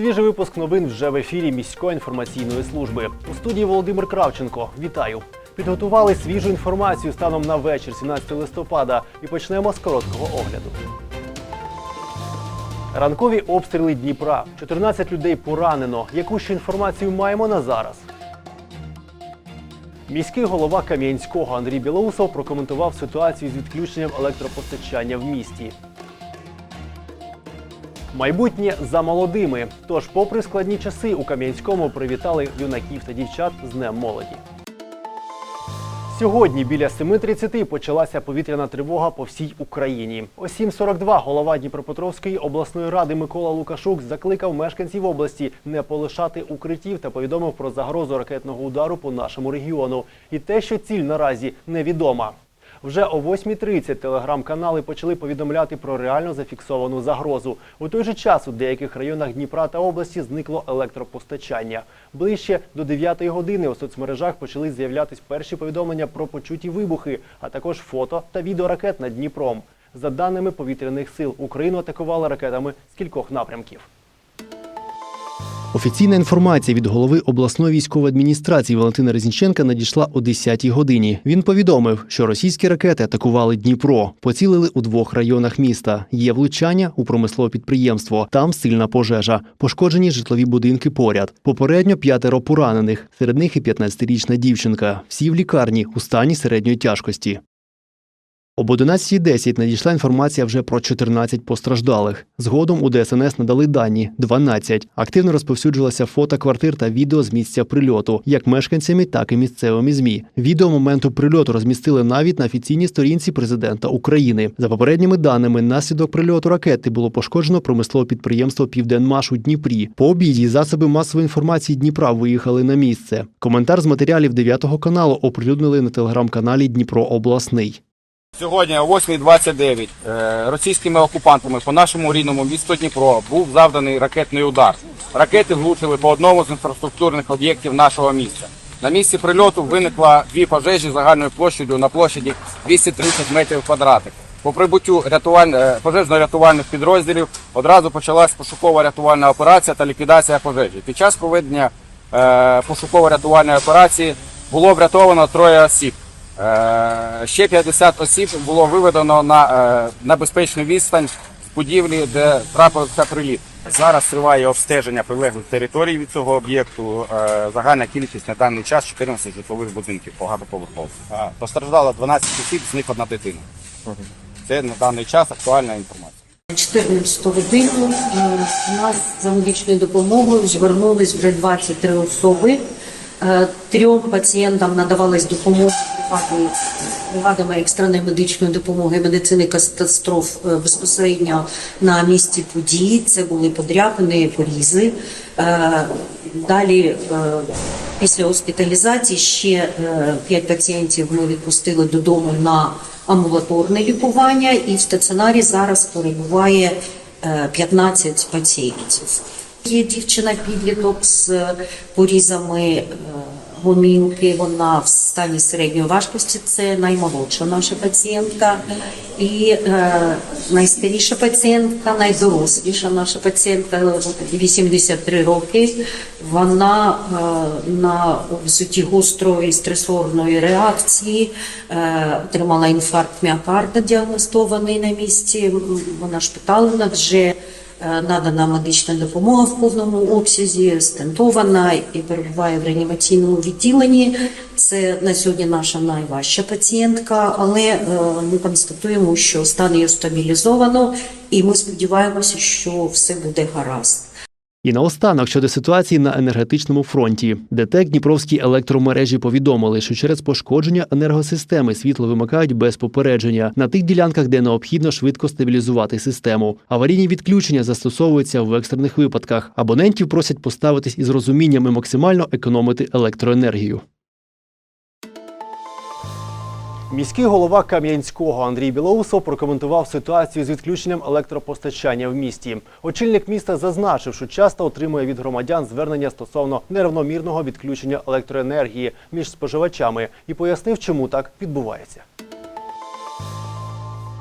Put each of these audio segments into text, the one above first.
Свіжий випуск новин вже в ефірі міської інформаційної служби. У студії Володимир Кравченко. Вітаю! Підготували свіжу інформацію станом на вечір 17 листопада і почнемо з короткого огляду. Ранкові обстріли Дніпра. 14 людей поранено. Яку ще інформацію маємо на зараз? Міський голова Кам'янського Андрій Білоусов прокоментував ситуацію з відключенням електропостачання в місті. Майбутнє за молодими. Тож, попри складні часи, у Кам'янському привітали юнаків та дівчат з Днем молоді. Сьогодні біля 7.30 почалася повітряна тривога по всій Україні. О 7.42 голова Дніпропетровської обласної ради Микола Лукашук закликав мешканців області не полишати укриттів та повідомив про загрозу ракетного удару по нашому регіону. І те, що ціль наразі невідома. Вже о 8.30 телеграм-канали почали повідомляти про реально зафіксовану загрозу. У той же час у деяких районах Дніпра та області зникло електропостачання. Ближче до 9 години у соцмережах почали з'являтись перші повідомлення про почуті вибухи, а також фото та відео ракет над Дніпром. За даними повітряних сил, Україну атакували ракетами з кількох напрямків. Офіційна інформація від голови обласної військової адміністрації Валентина Резніченка надійшла о 10-й годині. Він повідомив, що російські ракети атакували Дніпро, поцілили у двох районах міста. Є влучання у промислове підприємство. Там сильна пожежа, пошкоджені житлові будинки поряд. Попередньо п'ятеро поранених. Серед них і 15-річна дівчинка. Всі в лікарні у стані середньої тяжкості. Об 11.10 надійшла інформація вже про 14 постраждалих. Згодом у ДСНС надали дані 12. Активно розповсюджувалися фото квартир та відео з місця прильоту, як мешканцями, так і місцевими змі. Відео моменту прильоту розмістили навіть на офіційній сторінці президента України. За попередніми даними, наслідок прильоту ракети було пошкоджено промислове підприємство Південмаш у Дніпрі. По обіді засоби масової інформації Дніпра виїхали на місце. Коментар з матеріалів 9 каналу оприлюднили на телеграм-каналі Дніпро Обласний. Сьогодні о 8.29 е, російськими окупантами по нашому рідному місту Дніпро був завданий ракетний удар. Ракети влучили по одному з інфраструктурних об'єктів нашого міста. На місці прильоту виникла дві пожежі загальною площадю на площаді 230 метрів квадратних. По прибуттю е, пожежно-рятувальних підрозділів одразу почалась пошукова-рятувальна операція та ліквідація пожежі. Під час проведення е, пошуково-рятувальної операції було врятовано троє осіб. Е, Ще 50 осіб було виведено на, е, на безпечну відстань з будівлі, де трапився приліт. Зараз триває обстеження прилеглих територій від цього об'єкту. Е, Загальна кількість на даний час 14 житлових будинків багатоповерхових. Постраждало 12 осіб, з них одна дитина. Це на даний час актуальна інформація. 14 годину у нас за медичною допомогою звернулись вже 23 особи. Е, Трьом пацієнтам надавалась допомога бригадами екстреної медичної допомоги медицини катастроф е, безпосередньо на місці події. Це були подряпини, порізи. Е, Далі після госпіталізації ще 5 пацієнтів ми відпустили додому на амбулаторне лікування, і в стаціонарі зараз перебуває е, 15 пацієнтів. Є дівчина підліток з порізами е, гомінки. Вона в стані середньої важкості. Це наймолодша наша пацієнтка. І е, найстаріша пацієнтка, найдоросліша наша пацієнтка 83 роки. Вона е, на взуті гострої стресорної реакції е, отримала інфаркт міокарда, діагностований на місці. Вона шпиталена вже. Е, Надана медична допомога в повному обсязі, стентована і перебуває в реанімаційному відділенні. Це на сьогодні наша найважча пацієнтка, але е, ми констатуємо, що стан її стабілізовано, і ми сподіваємося, що все буде гаразд. І наостанок щодо ситуації на енергетичному фронті, ДТЕК Дніпровські електромережі повідомили, що через пошкодження енергосистеми світло вимикають без попередження на тих ділянках, де необхідно швидко стабілізувати систему. Аварійні відключення застосовуються в екстрених випадках. Абонентів просять поставитись із розумінням і максимально економити електроенергію. Міський голова Кам'янського Андрій Білоусов прокоментував ситуацію з відключенням електропостачання в місті. Очільник міста зазначив, що часто отримує від громадян звернення стосовно нерівномірного відключення електроенергії між споживачами і пояснив, чому так відбувається.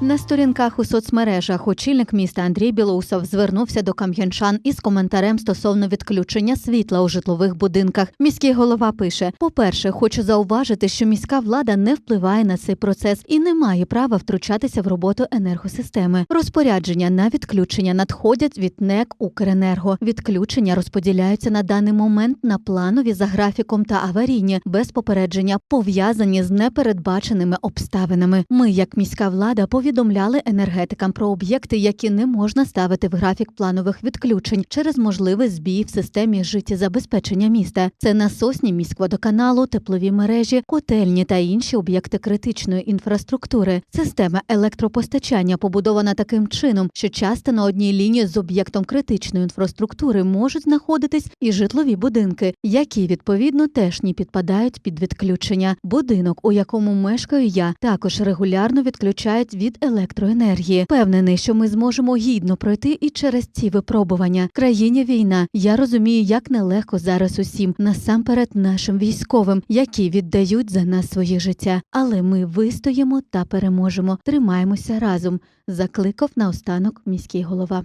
На сторінках у соцмережах очільник міста Андрій Білоусов звернувся до кам'янчан із коментарем стосовно відключення світла у житлових будинках. Міський голова пише: по-перше, хочу зауважити, що міська влада не впливає на цей процес і не має права втручатися в роботу енергосистеми. Розпорядження на відключення надходять від НЕК Укренерго. Відключення розподіляються на даний момент на планові за графіком та аварійні без попередження, пов'язані з непередбаченими обставинами. Ми, як міська влада, повідомляли енергетикам про об'єкти, які не можна ставити в графік планових відключень через можливий збій в системі життєзабезпечення міста. Це насосні міськводоканалу, теплові мережі, котельні та інші об'єкти критичної інфраструктури. Система електропостачання побудована таким чином, що часто на одній лінії з об'єктом критичної інфраструктури можуть знаходитись і житлові будинки, які відповідно теж не підпадають під відключення. Будинок, у якому мешкаю я, також регулярно відключають від електроенергії. Певнений, що ми зможемо гідно пройти і через ці випробування. Країні війна. Я розумію, як нелегко зараз усім, насамперед нашим військовим, які віддають за нас своє життя. Але ми вистоїмо та переможемо. Тримаємося разом. Закликав наостанок міський голова.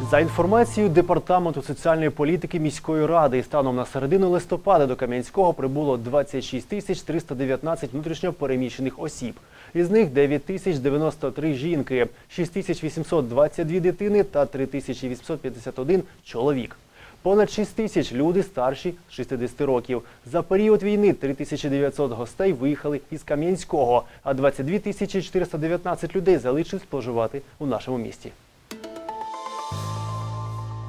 За інформацією департаменту соціальної політики міської ради, станом на середину листопада до Кам'янського прибуло 26 тисяч 319 внутрішньопереміщених осіб. Із них 9 тисяч 93 жінки, 6 тисяч 822 дитини та 3 тисячі 851 чоловік. Понад 6 тисяч люди старші 60 років. За період війни 3900 гостей виїхали із Кам'янського, а 22 тисячі 419 людей залишились споживати у нашому місті.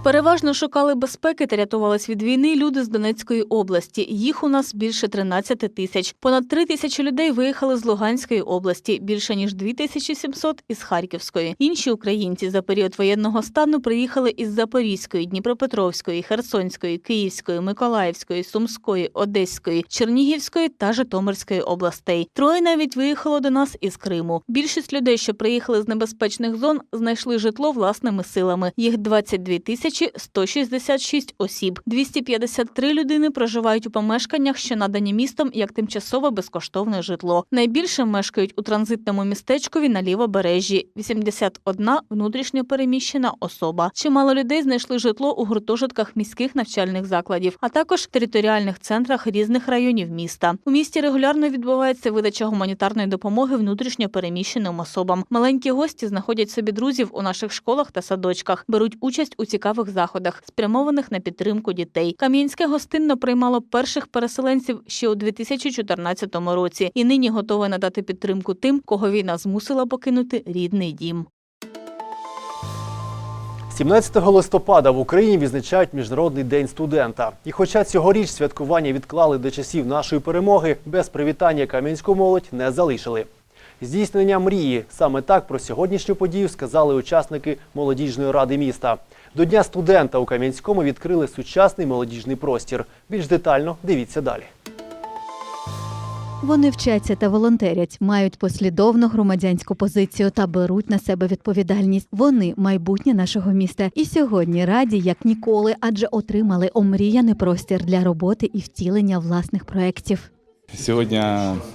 Переважно шукали безпеки та рятувались від війни люди з Донецької області. Їх у нас більше 13 тисяч. Понад 3 тисячі людей виїхали з Луганської області, більше ніж 2700 – із Харківської. Інші українці за період воєнного стану приїхали із Запорізької, Дніпропетровської, Херсонської, Київської, Миколаївської, Сумської, Одеської, Чернігівської та Житомирської областей. Троє навіть виїхало до нас із Криму. Більшість людей, що приїхали з небезпечних зон, знайшли житло власними силами. Їх 22 тисячі 166 осіб. 253 людини проживають у помешканнях, що надані містом як тимчасове безкоштовне житло. Найбільше мешкають у транзитному містечкові на лівобережжі. 81 внутрішньо переміщена особа. Чимало людей знайшли житло у гуртожитках міських навчальних закладів, а також в територіальних центрах різних районів міста. У місті регулярно відбувається видача гуманітарної допомоги внутрішньо переміщеним особам. Маленькі гості знаходять собі друзів у наших школах та садочках, беруть участь у цікавих заходах, спрямованих на підтримку дітей. Кам'янське гостинно приймало перших переселенців ще у 2014 році і нині готове надати підтримку тим, кого війна змусила покинути рідний дім. 17 листопада в Україні відзначають Міжнародний день студента. І хоча цьогоріч святкування відклали до часів нашої перемоги, без привітання кам'янську молодь не залишили. Здійснення мрії саме так про сьогоднішню подію сказали учасники молодіжної ради міста. До Дня студента у Кам'янському відкрили сучасний молодіжний простір. Більш детально дивіться далі. Вони вчаться та волонтерять, мають послідовну громадянську позицію та беруть на себе відповідальність. Вони майбутнє нашого міста. І сьогодні раді як ніколи, адже отримали омріяний простір для роботи і втілення власних проєктів. Сьогодні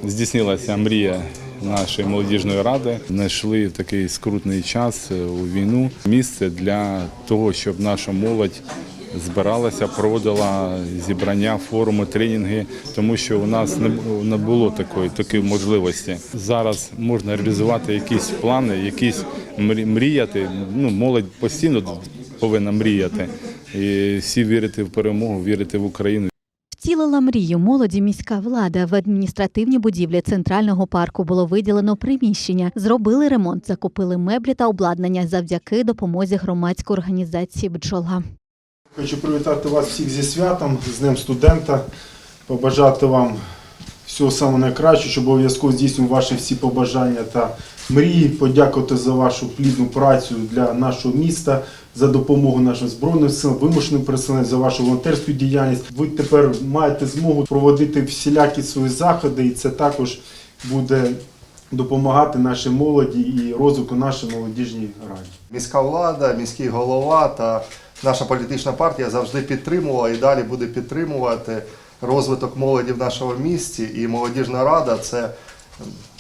здійснилася мрія нашої молодіжної ради. Знайшли такий скрутний час у війну місце для того, щоб наша молодь збиралася, проводила зібрання, форуми, тренінги, тому що у нас не було такої такої можливості. Зараз можна реалізувати якісь плани, якісь мріяти. Ну, молодь постійно повинна мріяти. І всі вірити в перемогу, вірити в Україну. Втілила мрію молоді міська влада. В адміністративній будівлі центрального парку було виділено приміщення, зробили ремонт, закупили меблі та обладнання завдяки допомозі громадської організації Бджола. Хочу привітати вас всіх зі святом, з Днем студента, побажати вам всього самого найкращого, щоб обов'язково здійснював ваші всі побажання та мрії, подякувати за вашу плідну працю для нашого міста, за допомогу нашим збройним силам, вимушеним переселенцям, за вашу волонтерську діяльність. Ви тепер маєте змогу проводити всілякі свої заходи, і це також буде допомагати нашій молоді і розвитку нашої молодіжній раді. Міська влада, міський голова та наша політична партія завжди підтримувала і далі буде підтримувати розвиток молоді в нашому місті. І молодіжна рада це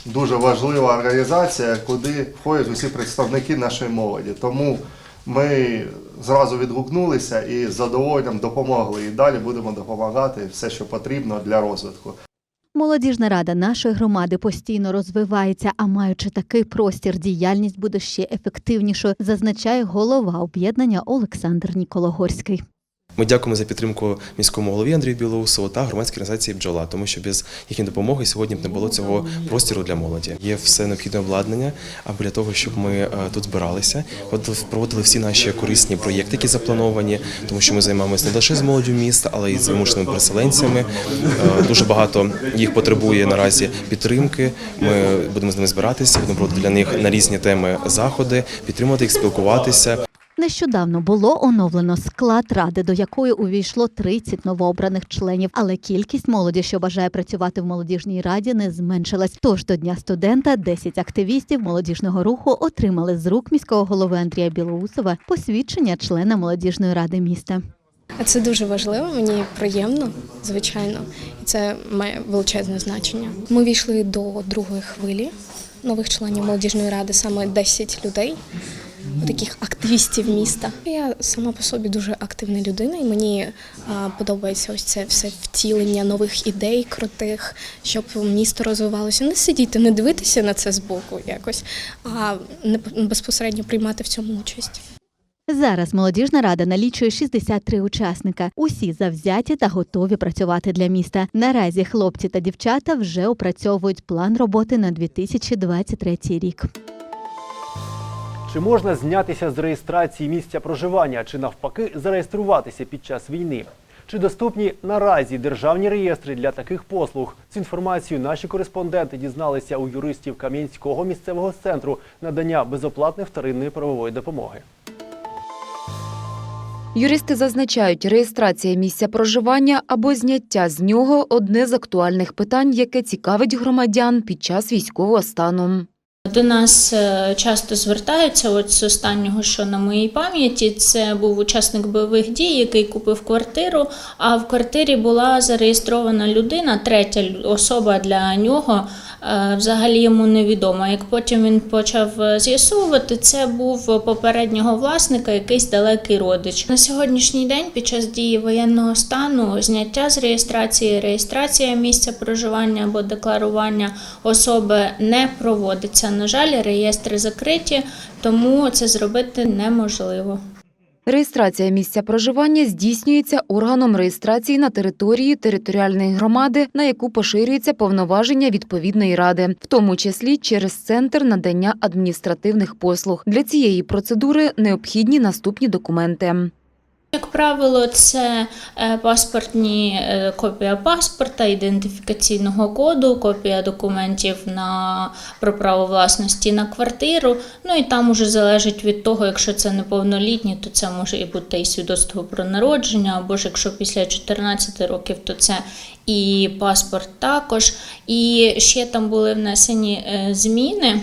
дуже важлива організація, куди входять усі представники нашої молоді. Тому ми зразу відгукнулися і з задоволенням допомогли. І далі будемо допомагати все, що потрібно для розвитку. Молодіжна рада нашої громади постійно розвивається, а маючи такий простір, діяльність буде ще ефективнішою, зазначає голова об'єднання Олександр Нікологорський. Ми дякуємо за підтримку міському голові Андрію Білоусову та громадській організації бджола, тому що без їхньої допомоги сьогодні б не було цього простору для молоді. Є все необхідне обладнання, аби для того, щоб ми е, тут збиралися, проводили всі наші корисні проєкти, які заплановані, тому що ми займаємося не лише з молоддю міста, але й з вимушеними переселенцями. Е, Дуже багато їх потребує наразі підтримки. Ми будемо з ними збиратися, будемо проводити для них на різні теми заходи, підтримувати їх, спілкуватися. Нещодавно було оновлено склад ради, до якої увійшло 30 новообраних членів, але кількість молоді, що бажає працювати в молодіжній раді, не зменшилась. Тож до дня студента 10 активістів молодіжного руху отримали з рук міського голови Андрія Білоусова посвідчення члена молодіжної ради міста. Це дуже важливо, мені приємно, звичайно, і це має величезне значення. Ми війшли до другої хвилі нових членів молодіжної ради, саме 10 людей, таких активістів міста. Я сама по собі дуже активна людина, і мені подобається ось це все втілення нових ідей крутих, щоб місто розвивалося. Не сидіти, не дивитися на це збоку якось, а не безпосередньо приймати в цьому участь. Зараз молодіжна рада налічує 63 учасника. Усі завзяті та готові працювати для міста. Наразі хлопці та дівчата вже опрацьовують план роботи на 2023 рік. Чи можна знятися з реєстрації місця проживання, чи навпаки зареєструватися під час війни? Чи доступні наразі державні реєстри для таких послуг? Цю інформацію наші кореспонденти дізналися у юристів Кам'янського місцевого центру надання безоплатної вторинної правової допомоги. Юристи зазначають, реєстрація місця проживання або зняття з нього одне з актуальних питань, яке цікавить громадян під час військового стану. До нас е, часто звертаються. От з останнього, що на моїй пам'яті, це був учасник бойових дій, який купив квартиру. А в квартирі була зареєстрована людина, третя особа для нього. Е, Взагалі йому невідома. Як потім він почав е, з'ясовувати, це був попереднього власника, якийсь далекий родич. На сьогоднішній день, під час дії воєнного стану, зняття з реєстрації, реєстрація місця проживання або декларування особи не проводиться. На жаль, реєстри закриті, тому це зробити неможливо. Реєстрація місця проживання здійснюється органом реєстрації на території територіальної громади, на яку поширюються повноваження відповідної ради, в тому числі через центр надання адміністративних послуг. Для цієї процедури необхідні наступні документи. Як правило, це е, паспортні е, копія паспорта, ідентифікаційного коду, копія документів на про право власності на квартиру. Ну і там уже залежить від того, якщо це неповнолітні, то це може і бути і свідоцтво про народження, або ж якщо після 14 років, то це і паспорт також. І ще там були внесені е, зміни.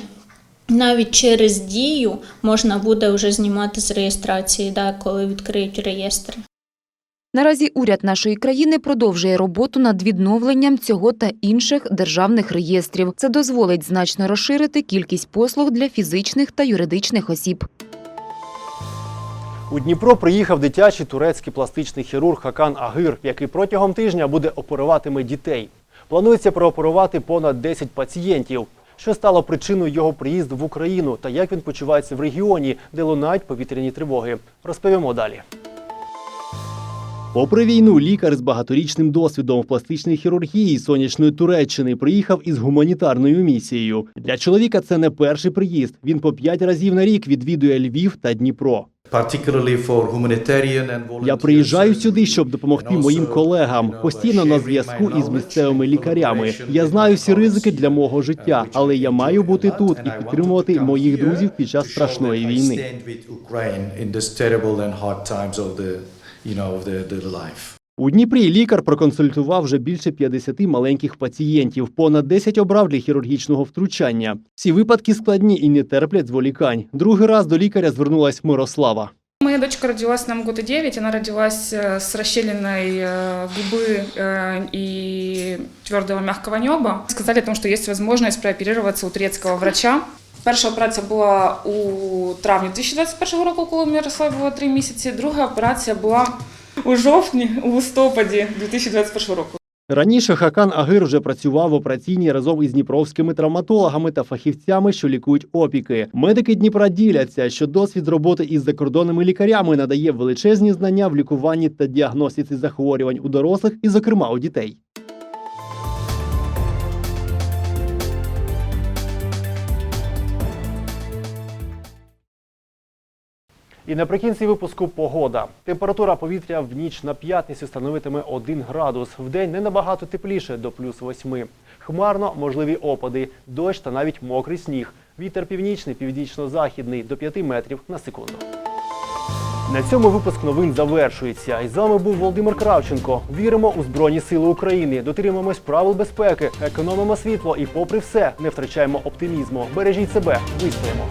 Навіть через дію можна буде вже знімати з реєстрації, да, коли відкриють реєстр. Наразі уряд нашої країни продовжує роботу над відновленням цього та інших державних реєстрів. Це дозволить значно розширити кількість послуг для фізичних та юридичних осіб. У Дніпро приїхав дитячий турецький пластичний хірург Хакан Агир, який протягом тижня буде оперуватиме дітей. Планується прооперувати понад 10 пацієнтів. Що стало причиною його приїзду в Україну та як він почувається в регіоні, де лунають повітряні тривоги? Розповімо далі. Попри війну, лікар з багаторічним досвідом в пластичній хірургії сонячної Туреччини приїхав із гуманітарною місією. Для чоловіка це не перший приїзд. Він по п'ять разів на рік відвідує Львів та Дніпро. Я приїжджаю сюди, щоб допомогти моїм колегам. Постійно на зв'язку із місцевими лікарями. Я знаю всі ризики для мого життя, але я маю бути тут і підтримувати моїх друзів під час страшної війни. У Дніпрі лікар проконсультував вже більше 50 маленьких пацієнтів. Понад 10 обрав для хірургічного втручання. Всі випадки складні і не терплять зволікань. Другий раз до лікаря звернулась Мирослава. Ми моя дочка родилась нам год и девять, она родилась э, с расщелиной э, губы э, и твердого мягкого неба. Сказали о том, что есть возможность прооперироваться у турецкого врача. Перша операція була у травні 2021 року, коли Мирославі було 3 місяці. Друга операція була у жовтні, у листопаді 2021 року. Раніше Хакан Агир вже працював в операційній разом із дніпровськими травматологами та фахівцями, що лікують опіки. Медики Дніпра діляться, що досвід роботи із закордонними лікарями надає величезні знання в лікуванні та діагностиці захворювань у дорослих, і, зокрема, у дітей. І наприкінці випуску погода. Температура повітря в ніч на п'ятницю становитиме 1 градус. В день не набагато тепліше до плюс 8. Хмарно можливі опади, дощ та навіть мокрий сніг. Вітер північний, північно-західний до 5 метрів на секунду. На цьому випуск новин завершується. І з вами був Володимир Кравченко. Віримо у Збройні Сили України. Дотримуємось правил безпеки, економимо світло і, попри все, не втрачаємо оптимізму. Бережіть себе, вистоїмо.